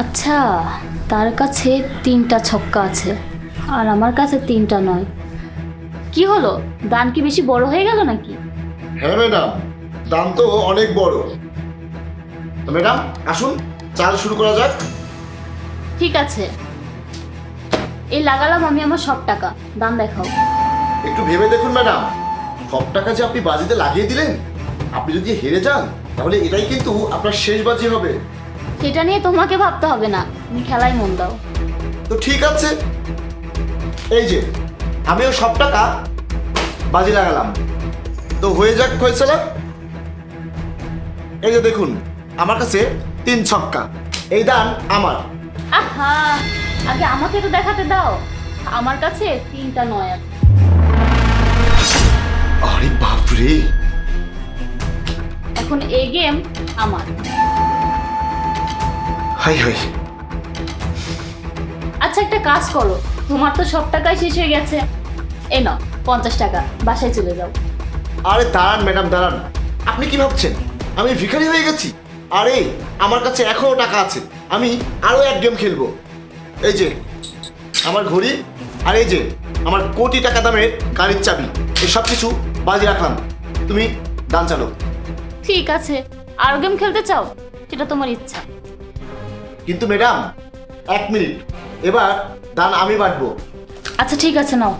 আচ্ছা তার কাছে তিনটা ছক্কা আছে আর আমার কাছে তিনটা নয়। কি হলো? দান কি বেশি বড় হয়ে গেল নাকি? হ্যাঁ ম্যাডাম দাম তো অনেক বড়। তো ম্যাডাম আসুন চাল শুরু করা যাক। ঠিক আছে। এই লাগালাম আমি আমার সব টাকা। দাম দেখাও। একটু ভেবে দেখুন ম্যাডাম সব টাকা যে আপনি বাজিতে লাগিয়ে দিলেন আপনি যদি হেরে যান তাহলে এটাই কিন্তু আপনার শেষ বাজি হবে। সেটা নিয়ে তোমাকে ভাবতে হবে না। তুমি খেলায় মন দাও। তো ঠিক আছে। এই যে আমিও সব টাকা বাজি লাগালাম। তো হয়ে যাক ফয়সলা। এই যে দেখুন আমার কাছে তিন ছক্কা। এই দান আমার। আহা আগে আমাকে তো দেখাতে দাও। আমার কাছে তিনটা নয় আছে। আরে বাপরে। এখন এই গেম আমার। Hi hi. আচ্ছা একটা কাজ করো। তোমার তো সব টাকাই শেষ হয়ে গেছে। এই নাও পঞ্চাশ টাকা। বাসায় চলে যাও। আরে দাঁড়ান ম্যাডাম দাঁড়ান। আপনি কি ভাবছেন? আমি ভিখারি হয়ে গেছি? আরে আমার কাছে এখনও টাকা আছে। আমি আরও এক গেম খেলব। এই যে আমার ঘড়ি আর এই যে আমার কোটি টাকা দামের গাড়ির চাবি। এই সব কিছু বাজি রাখলাম। তুমি দান চালো ঠিক আছে। আর গেম খেলতে চাও? সেটা তোমার ইচ্ছা। কিন্তু ম্যাডাম, এক মিনিট। এবার দান আমি বাটবো। আচ্ছা ঠিক আছে, নাও।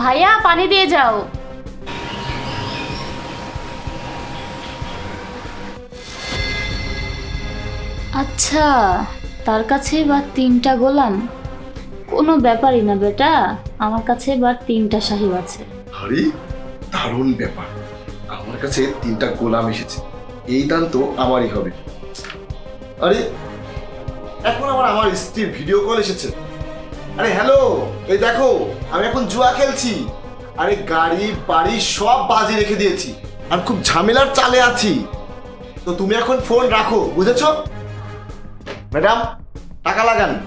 ভাইয়া, পানি দিয়ে যাও। আচ্ছা তার কাছে এবার তিনটা গোলাম। কোনো ব্যাপারই না বেটা। আমার কাছে এবার তিনটা সাহিব আছে। আরে, দারুণ ব্যাপার। আমার কাছে তিনটা গোলাম এসেছে। এই দান তো আমারই হবে। আরে, এখন আমার আমার স্ত্রীর ভিডিও কল এসেছে। আরে হ্যালো এই দেখো, আমি এখন জুয়া খেলছি। আরে, গাড়ি, বাড়ি সব বাজি রেখে দিয়েছি। আর খুব ঝামেলার চালে আছি। তো তুমি এখন ফোন রাখো, বুঝেছ? ম্যাডাম টাকা লাগান।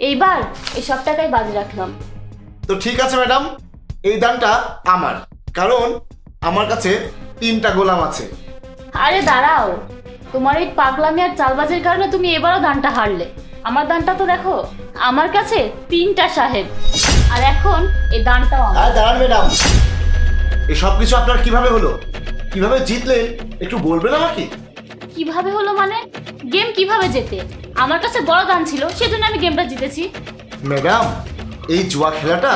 এইবার এই সব টাকাই বাজি রাখলাম। তো ঠিক আছে ম্যাডাম এই দানটা আমার কারণ আমার কাছে তিনটা গোলাম আছে। আরে দাঁড়াও তোমার এই পাগলামি আর চালবাজের কারণে তুমি এবারও দানটা হারলে। আমার দানটা তো দেখো আমার কাছে তিনটা সাহেব। আর এখন এই দানটাও আমার। আর দাঁড়ান ম্যাডাম এই সব কিছু আপনার কীভাবে হলো? কীভাবে জিতলেন? একটু বলবেন আমাকে? কীভাবে হলো মানে? গেম কীভাবে জেতে? আমার কাছে বড় দান ছিল সেজন্য আমি গেমটা জিতেছি। ম্যাডাম এই জুয়া খেলাটা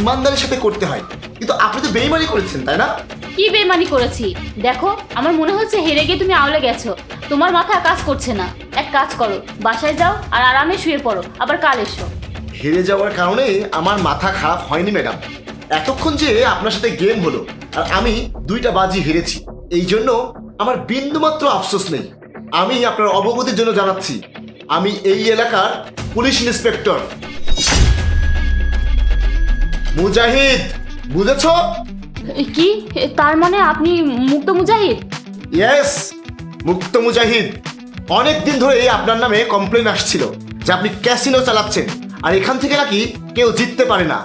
ইমানদারের সাথে করতে হয়। কিন্তু আপনি তো বেইমানি করেছেন তাই না? কি বেমানি করেছি? দেখো আমার মনে হচ্ছে হেরে গিয়ে তুমি আওলে গেছো। তোমার মাথা কাজ করছে না। এক কাজ করো বাসায় যাও আর আরামে শুয়ে পড়ো আবার কাল এসো। হেরে যাওয়ার কারণে আমার মাথা খারাপ হয়নি ম্যাডাম। এতক্ষণ যে আপনার সাথে গেম হলো আর আমি দুইটা বাজি হেরেছি এই জন্য আমার বিন্দুমাত্র আফসোস নেই। আমি আপনার অবগতির জন্য জানাচ্ছি আমি এই এলাকার পুলিশ ইন্সপেক্টর। মুজাহিদ বুঝেছ? কি? তার মানে আপনি মুক্ত মুজাহিদ? ইয়েস মুক্ত মুজাহিদ। অনেক দিন ধরে আপনার নামে কমপ্লেন আসছিল যে আপনি ক্যাসিনো চালাচ্ছেন আর এখান থেকে নাকি কেউ জিততে পারে না।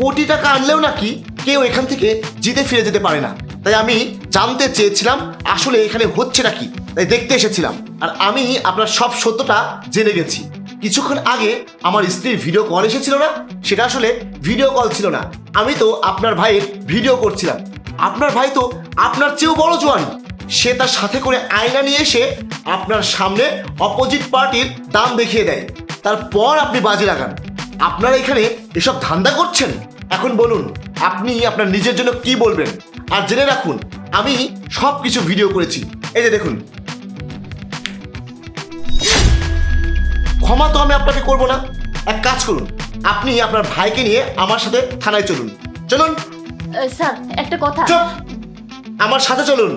কোটি টাকা আনলেও নাকি কেউ এখান থেকে জিতে ফিরে যেতে পারে না। তাই আমি জানতে চেয়েছিলাম আসলে এখানে হচ্ছে নাকি? তাই দেখতে এসেছিলাম। আর আমি আপনার সব সত্যটা জেনে গেছি। কিছুক্ষণ আগে আমার স্ত্রীর ভিডিও কল এসেছিল না? সেটা আসলে ভিডিও কল ছিল না। আমি তো আপনার ভাইয়ের ভিডিও করছিলাম। আপনার ভাই তো আপনার চেয়েও বড় জোয়ান। সে তার সাথে করে আয়না নিয়ে এসে আপনার সামনে অপোজিট পার্টির দাম দেখিয়ে দেয়। তারপর আপনি বাজি লাগান। আপনারা এখানে এসব ধান্দা করছেন? এখন বলুন, আপনি আপনার নিজের জন্য কি বলবেন? আর জেনে রাখুন, আমি সব কিছু ভিডিও করেছি। এই যে দেখুন ক্ষমা তো আমি আপনাকে করব না। এক কাজ করুন আপনি আপনার ভাইকে নিয়ে আমার সাথে থানায় চলুন। চলুন। স্যার একটা কথা। চুপ। আমার সাথে চলুন।